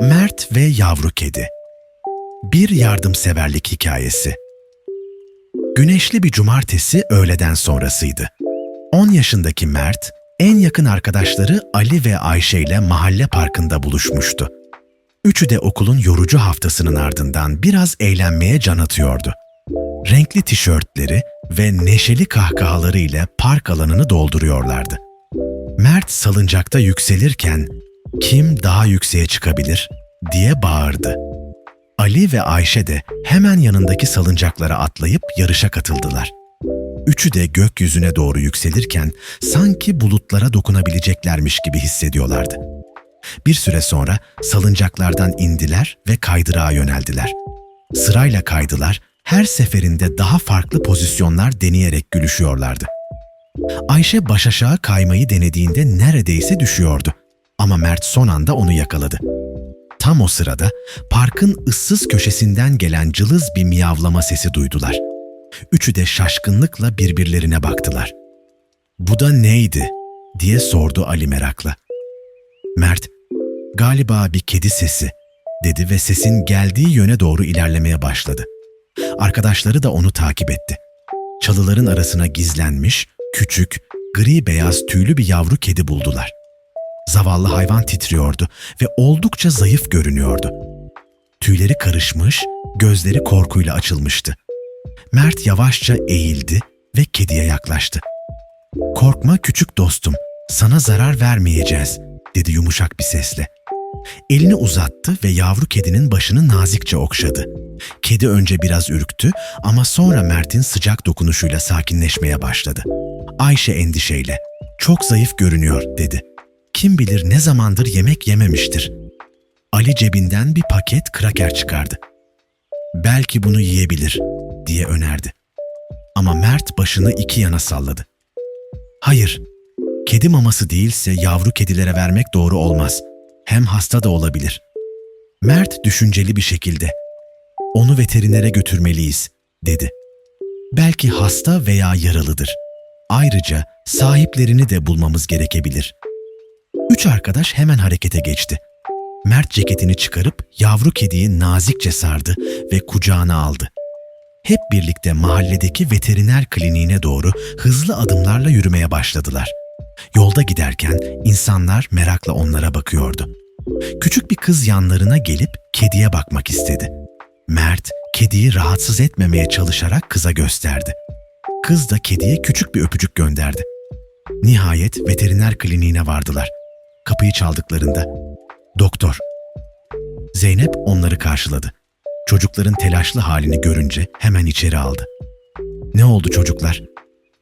Mert ve Yavru Kedi Bir yardımseverlik hikayesi Güneşli bir cumartesi öğleden sonrasıydı. 10 yaşındaki Mert, en yakın arkadaşları Ali ve Ayşe ile mahalle parkında buluşmuştu. Üçü de okulun yorucu haftasının ardından biraz eğlenmeye can atıyordu. Renkli tişörtleri ve neşeli kahkahaları ile park alanını dolduruyorlardı. Mert salıncakta yükselirken kim daha yükseğe çıkabilir diye bağırdı. Ali ve Ayşe de hemen yanındaki salıncaklara atlayıp yarışa katıldılar. Üçü de gökyüzüne doğru yükselirken sanki bulutlara dokunabileceklermiş gibi hissediyorlardı. Bir süre sonra salıncaklardan indiler ve kaydırağa yöneldiler. Sırayla kaydılar, her seferinde daha farklı pozisyonlar deneyerek gülüşüyorlardı. Ayşe baş aşağı kaymayı denediğinde neredeyse düşüyordu. Ama Mert son anda onu yakaladı. Tam o sırada parkın ıssız köşesinden gelen cılız bir miyavlama sesi duydular. Üçü de şaşkınlıkla birbirlerine baktılar. ''Bu da neydi?'' diye sordu Ali merakla. Mert, ''Galiba bir kedi sesi.'' dedi ve sesin geldiği yöne doğru ilerlemeye başladı. Arkadaşları da onu takip etti. Çalıların arasına gizlenmiş, küçük, gri beyaz tüylü bir yavru kedi buldular. Zavallı hayvan titriyordu ve oldukça zayıf görünüyordu. Tüyleri karışmış, gözleri korkuyla açılmıştı. Mert yavaşça eğildi ve kediye yaklaştı. "Korkma küçük dostum, sana zarar vermeyeceğiz." dedi yumuşak bir sesle. Elini uzattı ve yavru kedinin başını nazikçe okşadı. Kedi önce biraz ürktü ama sonra Mert'in sıcak dokunuşuyla sakinleşmeye başladı. Ayşe endişeyle, "Çok zayıf görünüyor." dedi. Kim bilir ne zamandır yemek yememiştir. Ali cebinden bir paket kraker çıkardı. Belki bunu yiyebilir diye önerdi. Ama Mert başını iki yana salladı. Hayır, kedi maması değilse yavru kedilere vermek doğru olmaz. Hem hasta da olabilir. Mert düşünceli bir şekilde, onu veterinere götürmeliyiz, dedi. Belki hasta veya yaralıdır. Ayrıca sahiplerini de bulmamız gerekebilir.'' Üç arkadaş hemen harekete geçti. Mert ceketini çıkarıp yavru kediyi nazikçe sardı ve kucağına aldı. Hep birlikte mahalledeki veteriner kliniğine doğru hızlı adımlarla yürümeye başladılar. Yolda giderken insanlar merakla onlara bakıyordu. Küçük bir kız yanlarına gelip kediye bakmak istedi. Mert kediyi rahatsız etmemeye çalışarak kıza gösterdi. Kız da kediye küçük bir öpücük gönderdi. Nihayet veteriner kliniğine vardılar kapıyı çaldıklarında "Doktor." Zeynep onları karşıladı. Çocukların telaşlı halini görünce hemen içeri aldı. "Ne oldu çocuklar?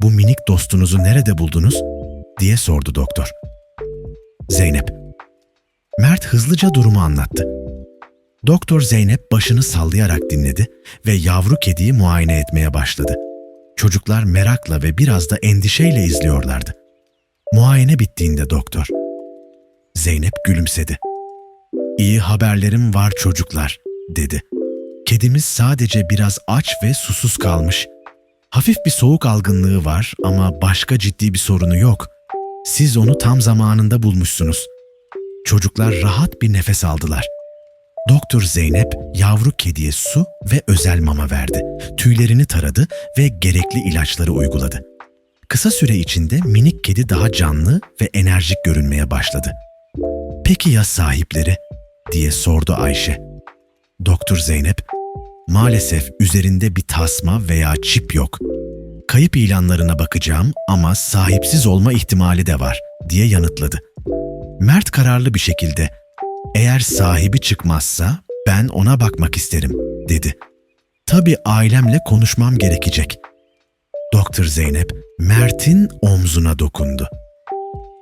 Bu minik dostunuzu nerede buldunuz?" diye sordu doktor. Zeynep Mert hızlıca durumu anlattı. Doktor Zeynep başını sallayarak dinledi ve yavru kediyi muayene etmeye başladı. Çocuklar merakla ve biraz da endişeyle izliyorlardı. Muayene bittiğinde doktor, Zeynep gülümsedi. İyi haberlerim var çocuklar, dedi. Kedimiz sadece biraz aç ve susuz kalmış. Hafif bir soğuk algınlığı var ama başka ciddi bir sorunu yok. Siz onu tam zamanında bulmuşsunuz. Çocuklar rahat bir nefes aldılar. Doktor Zeynep yavru kediye su ve özel mama verdi. Tüylerini taradı ve gerekli ilaçları uyguladı. Kısa süre içinde minik kedi daha canlı ve enerjik görünmeye başladı. Peki ya sahipleri? diye sordu Ayşe. Doktor Zeynep, maalesef üzerinde bir tasma veya çip yok. Kayıp ilanlarına bakacağım ama sahipsiz olma ihtimali de var diye yanıtladı. Mert kararlı bir şekilde, eğer sahibi çıkmazsa ben ona bakmak isterim dedi. Tabii ailemle konuşmam gerekecek. Doktor Zeynep Mert'in omzuna dokundu.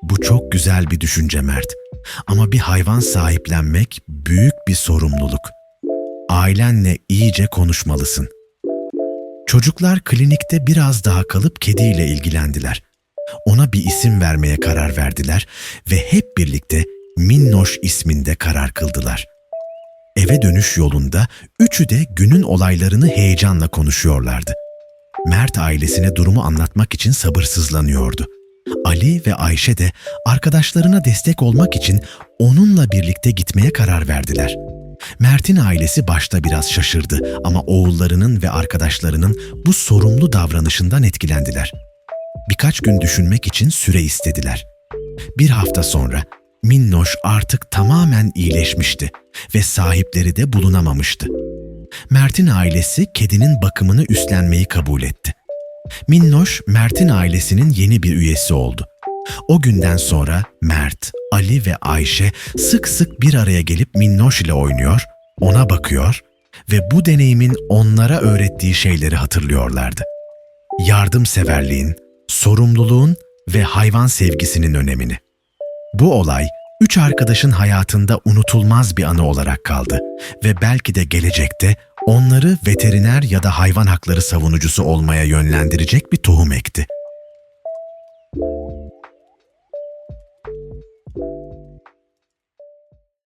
Bu çok güzel bir düşünce Mert. Ama bir hayvan sahiplenmek büyük bir sorumluluk. Ailenle iyice konuşmalısın. Çocuklar klinikte biraz daha kalıp kediyle ilgilendiler. Ona bir isim vermeye karar verdiler ve hep birlikte Minnoş isminde karar kıldılar. Eve dönüş yolunda üçü de günün olaylarını heyecanla konuşuyorlardı. Mert ailesine durumu anlatmak için sabırsızlanıyordu. Ali ve Ayşe de arkadaşlarına destek olmak için onunla birlikte gitmeye karar verdiler. Mert'in ailesi başta biraz şaşırdı ama oğullarının ve arkadaşlarının bu sorumlu davranışından etkilendiler. Birkaç gün düşünmek için süre istediler. Bir hafta sonra Minnoş artık tamamen iyileşmişti ve sahipleri de bulunamamıştı. Mert'in ailesi kedinin bakımını üstlenmeyi kabul etti. Minnoş, Mert'in ailesinin yeni bir üyesi oldu. O günden sonra Mert, Ali ve Ayşe sık sık bir araya gelip Minnoş ile oynuyor, ona bakıyor ve bu deneyimin onlara öğrettiği şeyleri hatırlıyorlardı. Yardımseverliğin, sorumluluğun ve hayvan sevgisinin önemini. Bu olay üç arkadaşın hayatında unutulmaz bir anı olarak kaldı ve belki de gelecekte onları veteriner ya da hayvan hakları savunucusu olmaya yönlendirecek bir tohum ekti.